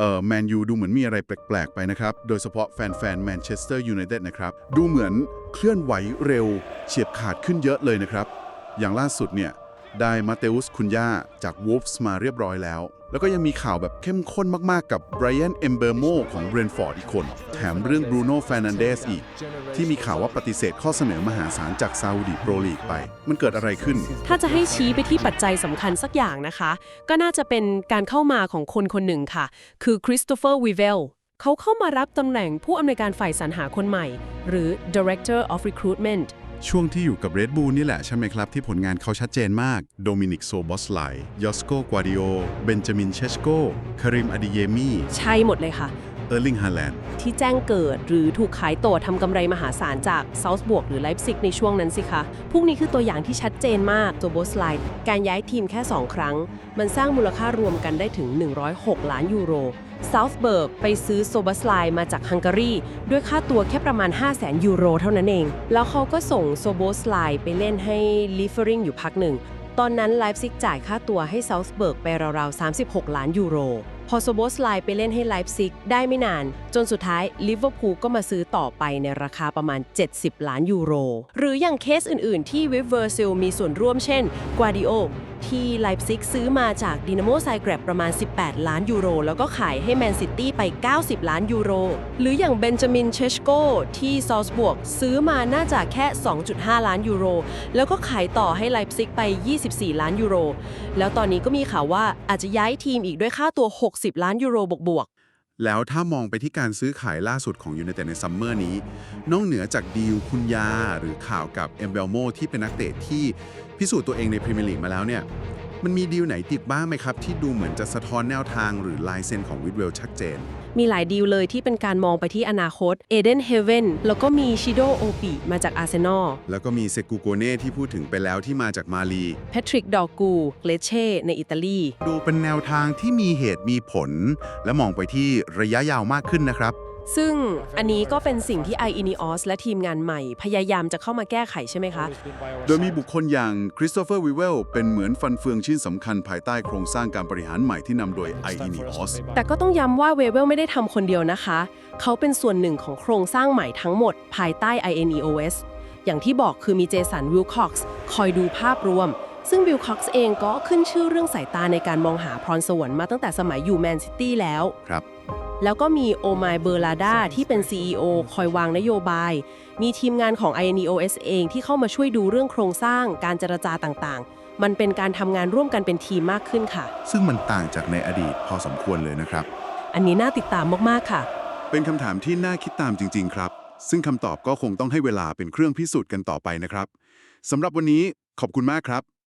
เอ่อแมนยูดูเหมือนมีอะไรแปลกๆไปนะครับ โดยเฉพาะแฟนๆแมนเชสเตอร์ยูไนเต็ดนะครับ ดูเหมือนเคลื่อนไหวเร็ว เฉียบขาดขึ้นเยอะเลยนะครับ อย่างล่าสุดเนี่ย ได้มาเตอุสคุนย่าจากวูฟส์มาเรียบร้อยแล้ว แล้วก็ยังมีข่าวแบบเข้มข้นมากๆ กับไบรอันเอมเบอร์โมของเรนฟอร์ดอีกคน แถมเรื่องบรูโน่แฟรนันเดสอีก ที่มีข่าวว่าปฏิเสธข้อเสนอมหาศาลจากซาอุดิโปรลีกไป มันเกิดอะไรขึ้น ถ้าจะให้ชี้ไปที่ปัจจัยสำคัญสักอย่างนะคะ ก็น่าจะเป็นการเข้ามาของคนคนหนึ่งค่ะ คือคริสโตเฟอร์วีเวลเขาเข้ามารับตำแหน่งผู้อำนวยการฝ่ายสรรหาคนใหม่ หรือ Director of Recruitment ช่วงที่อยู่กับ Red Bull นี่แหละใช่ไหมครับ ที่ผลงานเขาชัดเจนมากโดมินิกโซบอสไลยอสโกกวาดิโอเบนจามินเชชโกคาริมอดิเยมีใช่หมดเลยค่ะ เออร์ลิงฮาแลนด์ ที่แจ้งเกิดหรือถูกขายตัวทำกำไรมหาศาลจากเซาท์บวกหรือไลฟ์ซิกในช่วงนั้นสิคะ พวกนี้คือตัวอย่างที่ชัดเจนมากตัวโบสไลด์การย้ายทีมแค่ 2 ครั้ง มันสร้างมูลค่ารวมกันได้ถึง 106 ล้านยูโรซา t ์เบิร์กไปซื้อโซบัสไลมาจากฮังการีด้วยค่าตัวแค่ประมาณ 5 0 0 0 0 0 ยูโรเท่านั้นเอง แล้วเขาก็ส่งโซโบสไลไปเล่นให้ลิฟเฟอริงอยู่พักหนึ่ง ตอนนั้นไลฟ์ซิกจ่ายค่าตัวให้ซา t ์เบิร์กไปราวๆ 36 ล้านยูโร พอโซโบสไลไปเล่นให้ไลฟ์ซิกได้ไม่นาน จนสุดท้ายลิเวอร์พูลก็มาซื้อต่อไปในราคาประมาณ 70 ล้านยูโร หรืออย่างเคสอื่น ๆ ที่วิเวอร์ซิลมีส่วนร่วมเช่น กวาดิโอ ที่ไลฟ์ซิกซื้อมาจากดินาโมไซแกรบประมาณ 18 ล้านยูโร แล้วก็ขายให้แมนซิตี้ไป 90 ล้านยูโร หรืออย่างเบนจามินเชชโกที่ซอลสบวกซื้อมาน่าจะแค่ 2.5 ล้านยูโร แล้วก็ขายต่อให้ไลฟ์ซิกไป 24 ล้านยูโร แล้วตอนนี้ก็มีข่าวว่าอาจจะย้ายทีมอีกด้วยค่าตัว 60 ล้านยูโรบวก แล้วถ้ามองไปที่การซื้อขายล่าสุดของยูไนเต็ดในซัมเมอร์นี้ นอกเหนือจากดีลคุณยาหรือข่าวกับเอมเบลโมที่เป็นนักเตะที่พิสูจน์ตัวเองในพรีเมียร์ลีกมาแล้วเนี่ย มันมีดีลไหนติดบ้างไหมครับ ที่ดูเหมือนจะสะท้อนแนวทางหรือลายเซ็นของวิดเวลชัดเจนๆมีหลายดีลเลยที่เป็นการมองไปที่อนาคตเอเดนเฮเวนแล้วก็มีชิโดโอปิมาจากอาร์เซนอลแล้วก็มีเซกูโกเน่ที่พูดถึงไปแล้วที่มาจากมาลีแพทริกดอกูเกเลเช่ในอิตาลี ดูเป็นแนวทางที่มีเหตุมีผล และมองไปที่ระยะยาวมากขึ้นนะครับ ซึ่งอันนี้ก็เป็นสิ่งที่ i อ n e o s และทีมงานใหม่ พยายามจะเข้ามาแก้ไขใช่ไหมคะ โดยมีบุคคลอย่างคริสโตเฟอร์วิเวลเป็นเหมือนฟันเฟืองชิ้นสำคัญภายใต้โครงสร้างการบริหารใหม่ที่นำโดย i n e o s แต่ก็ต้องย้ำว่าเวเวลไม่ได้ทำคนเดียวนะคะ เขาเป็นส่วนหนึ่งของโครงสร้างใหม่ทั้งหมด ภายใต้ INEOS อย่างที่บอกคือมีเจสันวิลคอกซ์คอยดูภาพรวม ซึ่งวิลคอกซ์เองก็ขึ้นชื่อเรื่องสายตาในการมองหาพรสวรรค์มาตั้งแต่สมัยอยู่แมนซิตี้แล้วครับ แล้วก็มีโอมายเบอร์ลาดาที่เป็น CEO คอยวางนโยบาย มีทีมงานของ INEOS เองที่เข้ามาช่วยดูเรื่องโครงสร้าง การเจรจาต่างๆ มันเป็นการทำงานร่วมกันเป็นทีมมากขึ้นค่ะ ซึ่งมันต่างจากในอดีตพอสมควรเลยนะครับ อันนี้น่าติดตามมากๆค่ะ เป็นคำถามที่น่าคิดตามจริง ๆ ครับ ซึ่งคำตอบก็คงต้องให้เวลาเป็นเครื่องพิสูจน์กันต่อไปนะครับสำหรับวันนี้ขอบคุณมากครับ